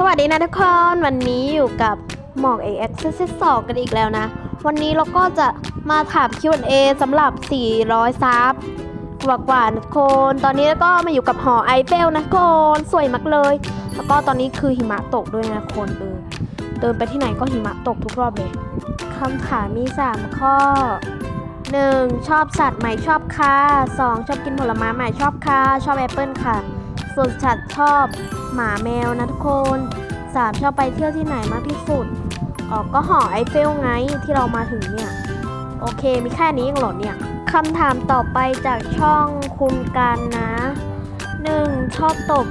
สวัสดีนะทุกคน วันนี้อยู่กับหมอก AX ซีสอกันอีกแล้วนะ วันนี้เราก็จะมาถาม Q&A สำหรับ 400 ซับกว่ากว่านะทุกคน ตอนนี้ก็มาอยู่กับหอไอเฟลนะทุกคน สวยมากเลย แล้วก็ตอนนี้คือหิมะตกด้วยนะทุกคนเออเดินไปที่ไหนก็หิมะตกทุกรอบเลยคำถามมี 3 ข้อ 1. ชอบสัตว์ไหมชอบค่ะ 2. ชอบกินผลไม้ไหมชอบค่ะ ชอบแอปเปิลค่ะ ส่วนสัตว์ชอบหมาแมวนะทุกคน 3. ชอบไปเที่ยวที่ไหนมากที่สุดอ๋อก็หอไอเฟลไงที่เรามาถึงเนี่ย โอเคมีแค่นี้เองเหรอเนี่ยคำถามต่อไปจากช่องคุณการนะ 1. ชอบตบ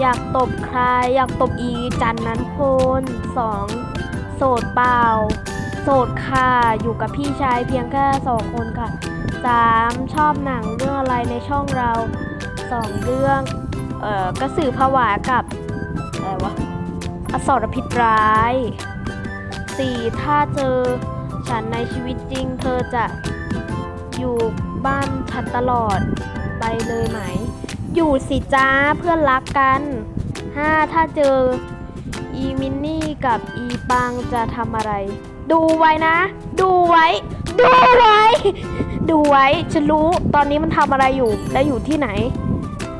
อยากตบใคร อยากตบอีจันนั้นคน 2. โสดเปล่า โสดค่ะ อยู่กับพี่ชายเพียงแค่สองคนค่ะ 3. ชอบหนังเรื่องอะไรในช่องเรา 2. เรื่องเอ่อกระสือผวากับอะไรวะอสรพิษร้าย 4. ถ้าเจอฉันในชีวิตจริง เธอจะอยู่บ้านฉันตลอดไปเลยไหม อยู่สิจ้าเพื่อนรักกัน 5. ถ้าเจออีมินนี่กับอีปังจะทำอะไร ดูไว้นะ ดูไว้ ดูไว้ ดูไว้ ฉันรู้ตอนนี้มันทำอะไรอยู่และอยู่ที่ไหน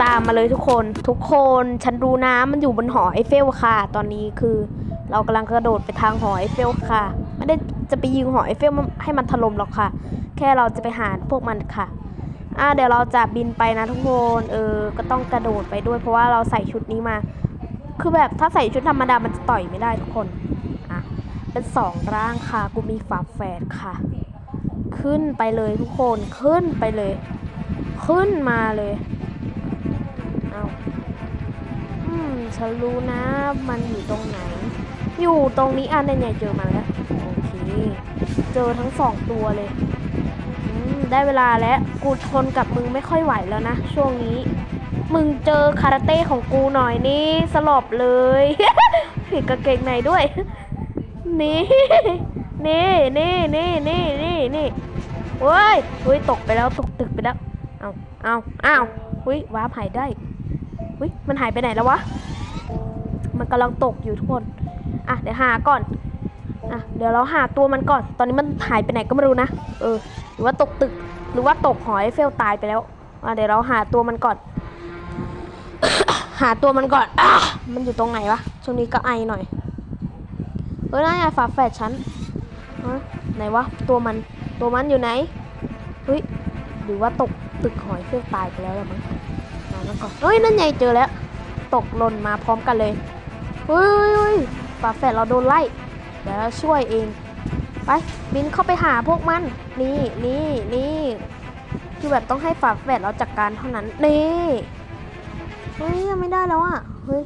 ตามมาเลยทุกคน ทุกคนฉันรู้นะมันอยู่บนหอไอเฟลค่ะ ตอนนี้คือเรากำลังกระโดดไปทางหอไอเฟลค่ะ ไม่ได้จะไปยิงหอไอเฟลให้มันถล่มหรอกค่ะ แค่เราจะไปหาพวกมันค่ะอ่าเดี๋ยวเราจะบินไปนะทุกคนเออก็ต้องกระโดดไปด้วย เพราะว่าเราใส่ชุดนี้มา คือแบบถ้าใส่ชุดธรรมดามันจะต่อยไม่ได้ทุกคนอะเป็นสองร่างค่ะ กูมีฝาแฝดค่ะ ขึ้นไปเลยทุกคนขึ้นไปเลย ขึ้นมาเลย เอาอืมฉันรู้นะ มันอยู่ตรงไหน อยู่ตรงนี้อันเนี่ยเจอมาแล้วโอเค เจอทั้งสองตัวเลยอืมได้เวลาแล้ว กูทนกับมึงไม่ค่อยไหวแล้วนะ ช่วงนี้ มึงเจอคาราเต้ของกูหน่อยนี่สลบเลย ผิดกางเกงในด้วย นี่ นี่นี่นี่นี่นี่นี่เว้ยเฮ้ยตกไปแล้วตกตึกไปแล้ว เอาเอาเอาเฮ้ยว้าหายได้ เฮ้ยมันหายไปไหนแล้ววะ มันกำลังตกอยู่ทุกคน อะเดี๋ยวหาก่อน อะเดี๋ยวเราหาตัวมันก่อน ตอนนี้มันหายไปไหนก็ไม่รู้นะ เออ หรือว่าตกตึก หรือว่าตกหอยเฟลตายไปแล้ว อะเดี๋ยวเราหาตัวมันก่อน หาตัวมันก่อนอมันอยู่ตรงไหนวะ ช่วงนี้ก็ไอหน่อยเฮ้ยนั่นไงฝาแฝดฉันฮะไหนวะ ตัวมัน ตัวมันอยู่ไหน เฮ้ย หรือว่าตกตึกหอยเฟลตายไปแล้วหรือมั้ง มันก่อนเฮ้ยนั่นไงเจอแล้ว ตกหล่นมาพร้อมกันเลยเฮ้ยเฮ้ยเฮ้ยฝาแฝดเราโดนไล่ เดี๋ยวเราช่วยเอง ไปบินเข้าไปหาพวกมัน นี่นี่นี่คือแบบต้องให้ฝาแฝดเราจัดการเท่านั้น นี่เฮ้ยยังไม่ได้แล้วอะ เฮ้ย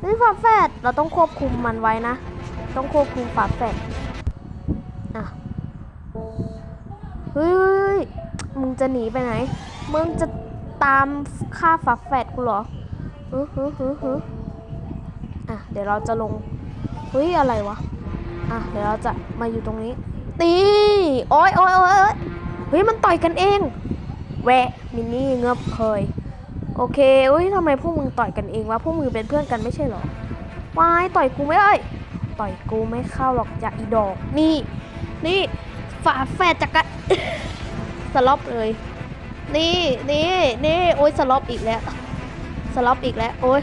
เฮ้ยฝาแฝดเราต้องควบคุมมันไว้นะ ต้องควบคุมฝาแฝดอะเฮ้ยมึงจะหนีไปไหน มึงจะ ตามฆ่าฝาแฝดกูเหรอฮึฮึฮึฮึอะ เดี๋ยวเราจะลงเฮ้ยอะไรวะ อะ เดี๋ยวเราจะมาอยู่ตรงนี้ ตีโอ้ยโอ้ยโอ้ยโอ๊ยเฮ้ย มันต่อยกันเอง แวะ มินนี่เงือบเคย โอเคเอ้ยทำไมพวกมึงต่อยกันเองวะ พวกมึงเป็นเพื่อนกันไม่ใช่เหรอวายต่อยกูไม่ได้ต่อยกูไม่เข้าหรอกอย่าอีดอก นี่ นี่ ฝาแฝดจักรสล็อปเลย นี่นี่นี่โอ้ยสล็อปอีกแล้ว สล็อปอีกแล้ว โอ้ย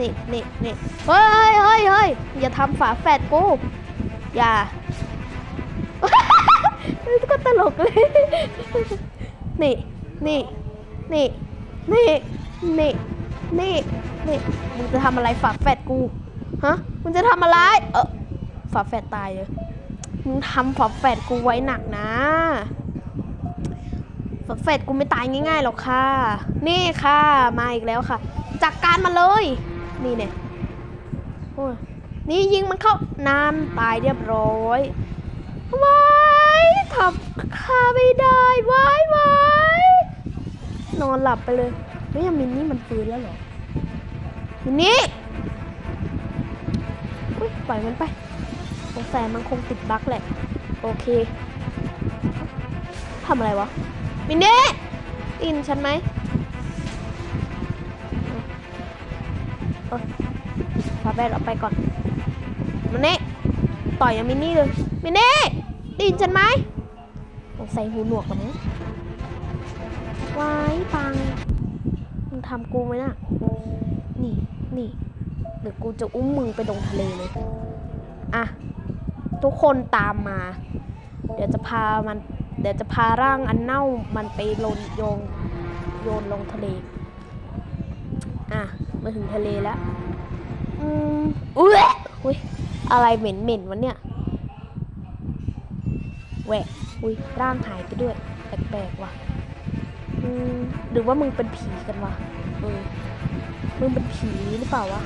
นี่นี่นี่เฮ้ยเฮ้ยเฮ้ยอย่าทำฝาแฝดกู อย่าก็ตลกเลย นี่นี่นี่นี่นี่นี่นี่มึงจะทำอะไรฝาแฝดกู ฮะ มึงจะทำอะไร เออฝาแฝดตายเลย มึงทำฝาแฝดกูไว้หนักนะ ฝาแฝดกูไม่ตายง่ายๆหรอกค่ะ นี่ค่ะ มาอีกแล้วค่ะ จัดกการมาเลย นี่เนี่ยโอ้ยนี่ยิงมันเข้านานตายเรียบร้อยว้ายทำฆ่าไม่ได้ว้ายว้ายนอนหลับไปเลยเฮ้ยยังมินนี่มันฟื้นแล้วเหรอมินนี่อุ้ยปล่อยมันไปสงสัยมันคงติดบั๊กแหละ โอเคทำอะไรวะ มินนี่ได้ยินฉันไหมเออฝาแบนออกไปก่อนมาเน่ต่อยยังมินนี่เลยมินนี่ได้ยินฉันไหมต้องใส่หูหนวกกับมึงไว้ปังมึงทำกูไหมน่ะ นี่นี่เดี๋ยวกูจะอุ้มมึงไปลงทะเลเลย อะ ทุกคนตามมา เดี๋ยวจะพามัน เดี๋ยวจะพาร่างอันเน่ามันไปลนโยงโยนลงทะเล อะ มาถึงทะเลแล้ว อืมอุ้ยอุ้ยอะไรเหม็นเหม็นวะเนี่ยแหวะอุ้ยร่างหายไปด้วย แปลกๆว่ะอืมหรือว่ามึงเป็นผีกันวะเออมึงเป็นผีหรือเปล่าวะ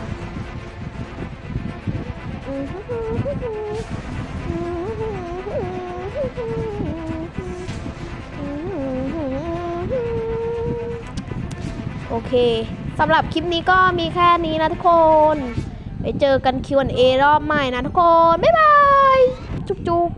อืม โอเคสำหรับคลิปนี้ก็มีแค่นี้นะทุกคน ไปเจอกัน Q&A รอบใหม่นะทุกคน บ๊ายบาย จุ๊บ